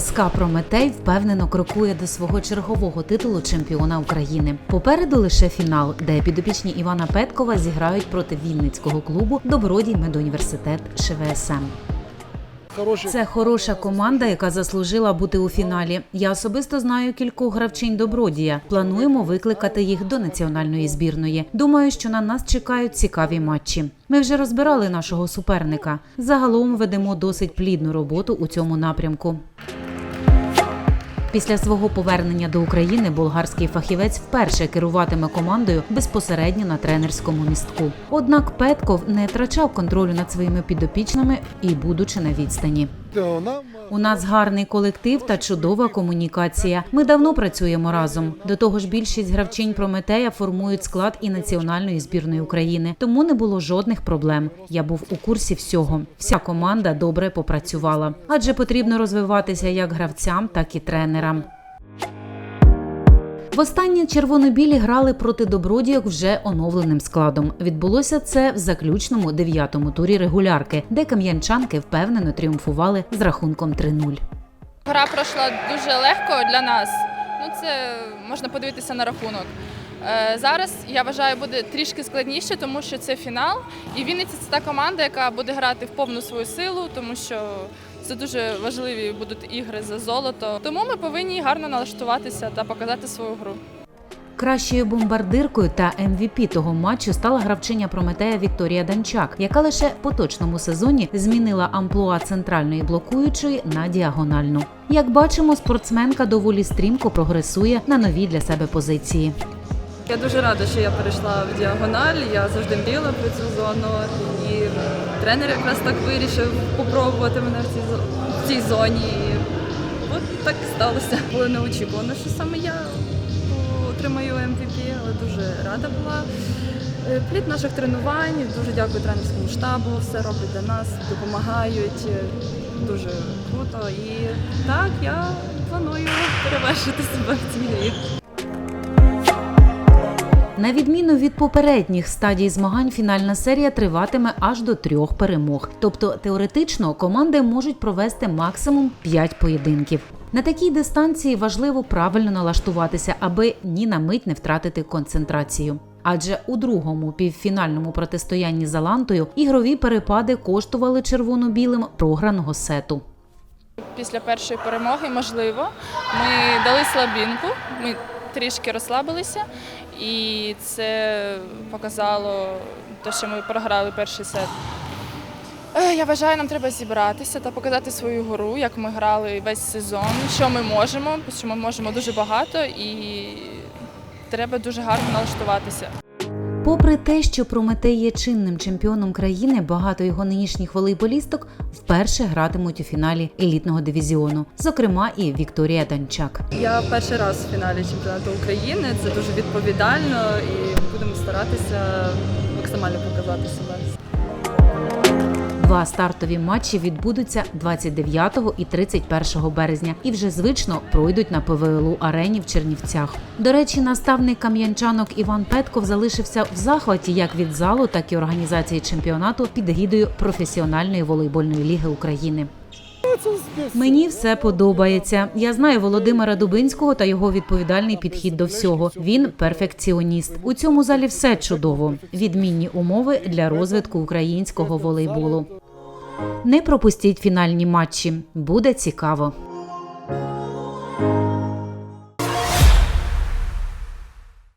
СК Прометей впевнено крокує до свого чергового титулу чемпіона України. Попереду лише фінал, де підопічні Івана Петкова зіграють проти Вінницького клубу Добродій медуніверситет ШВСМ. Це хороша команда, яка заслужила бути у фіналі. Я особисто знаю кількох гравчинь добродія. Плануємо викликати їх до національної збірної. Думаю, що на нас чекають цікаві матчі. Ми вже розбирали нашого суперника. Загалом ведемо досить плідну роботу у цьому напрямку. Після свого повернення до України болгарський фахівець вперше керуватиме командою безпосередньо на тренерському містку. Однак Петков не втрачав контролю над своїми підопічними і будучи на відстані. У нас гарний колектив та чудова комунікація. Ми давно працюємо разом. До того ж, більшість гравчинь Прометея формують склад і національної збірної України, тому не було жодних проблем. Я був у курсі всього. Вся команда добре попрацювала, адже потрібно розвиватися як гравцям, так і тренерам. Востаннє червоно-білі грали проти добродійок вже оновленим складом. Відбулося це в заключному дев'ятому турі регулярки, де кам'янчанки впевнено тріумфували з рахунком 3-0. Гра пройшла дуже легко для нас. Ну, це можна подивитися на рахунок. Е, Зараз я вважаю буде трішки складніше, тому що це фінал. І Вінниця це та команда, яка буде грати в повну свою силу, тому що це дуже важливі будуть ігри за золото. Тому ми повинні гарно налаштуватися та показати свою гру. Кращою бомбардиркою та МВП того матчу стала гравчиня Прометея Вікторія Данчак, яка лише в поточному сезоні змінила амплуа центральної блокуючої на діагональну. Як бачимо, спортсменка доволі стрімко прогресує на новій для себе позиції. Я дуже рада, що я перейшла в діагональ. Я завжди мріяла про цю зону. І тренер якраз так вирішив попробувати мене в цій, в цій зоні. І от так сталося. Було неочікувано, що саме я отримаю MVP, але дуже рада була. Е, Плід наших тренувань. Дуже дякую тренерському штабу. Все роблять для нас, допомагають. Е, Дуже круто. І так, я планую перевершити себе в цій грі. На відміну від попередніх стадій змагань, фінальна серія триватиме аж до трьох перемог. Тобто теоретично команди можуть провести максимум 5 поєдинків. На такій дистанції важливо правильно налаштуватися, аби ні на мить не втратити концентрацію. Адже у другому півфінальному протистоянні з Алантою ігрові перепади коштували червоно-білим програного сету. Після першої перемоги, можливо, ми дали слабінку, ми трішки розслабилися, і це показало те, що ми програли перший сет. Е, Я вважаю, нам треба зібратися та показати свою гру, як ми грали весь сезон, що ми можемо, що ми можемо дуже багато і треба дуже гарно налаштуватися. Попри те, що Прометей є чинним чемпіоном країни, багато його нинішніх волейболісток вперше гратимуть у фіналі елітного дивізіону, зокрема і Вікторія Данчак. Я перший раз в фіналі чемпіонату України. Це дуже відповідально і будемо старатися максимально показати себе. Два стартові матчі відбудуться 29 і 31 березня і вже звично пройдуть на ПВЛУ арені в Чернівцях. До речі, наставник кам'янчанок Іван Петков залишився в захваті як від залу, так і організації чемпіонату під гідою професіональної волейбольної ліги України. Мені все подобається. Я знаю Володимира Дубинського та його відповідальний підхід до всього. Він перфекціоніст. У цьому залі все чудово. Відмінні умови для розвитку українського волейболу. Не пропустіть фінальні матчі. Буде цікаво.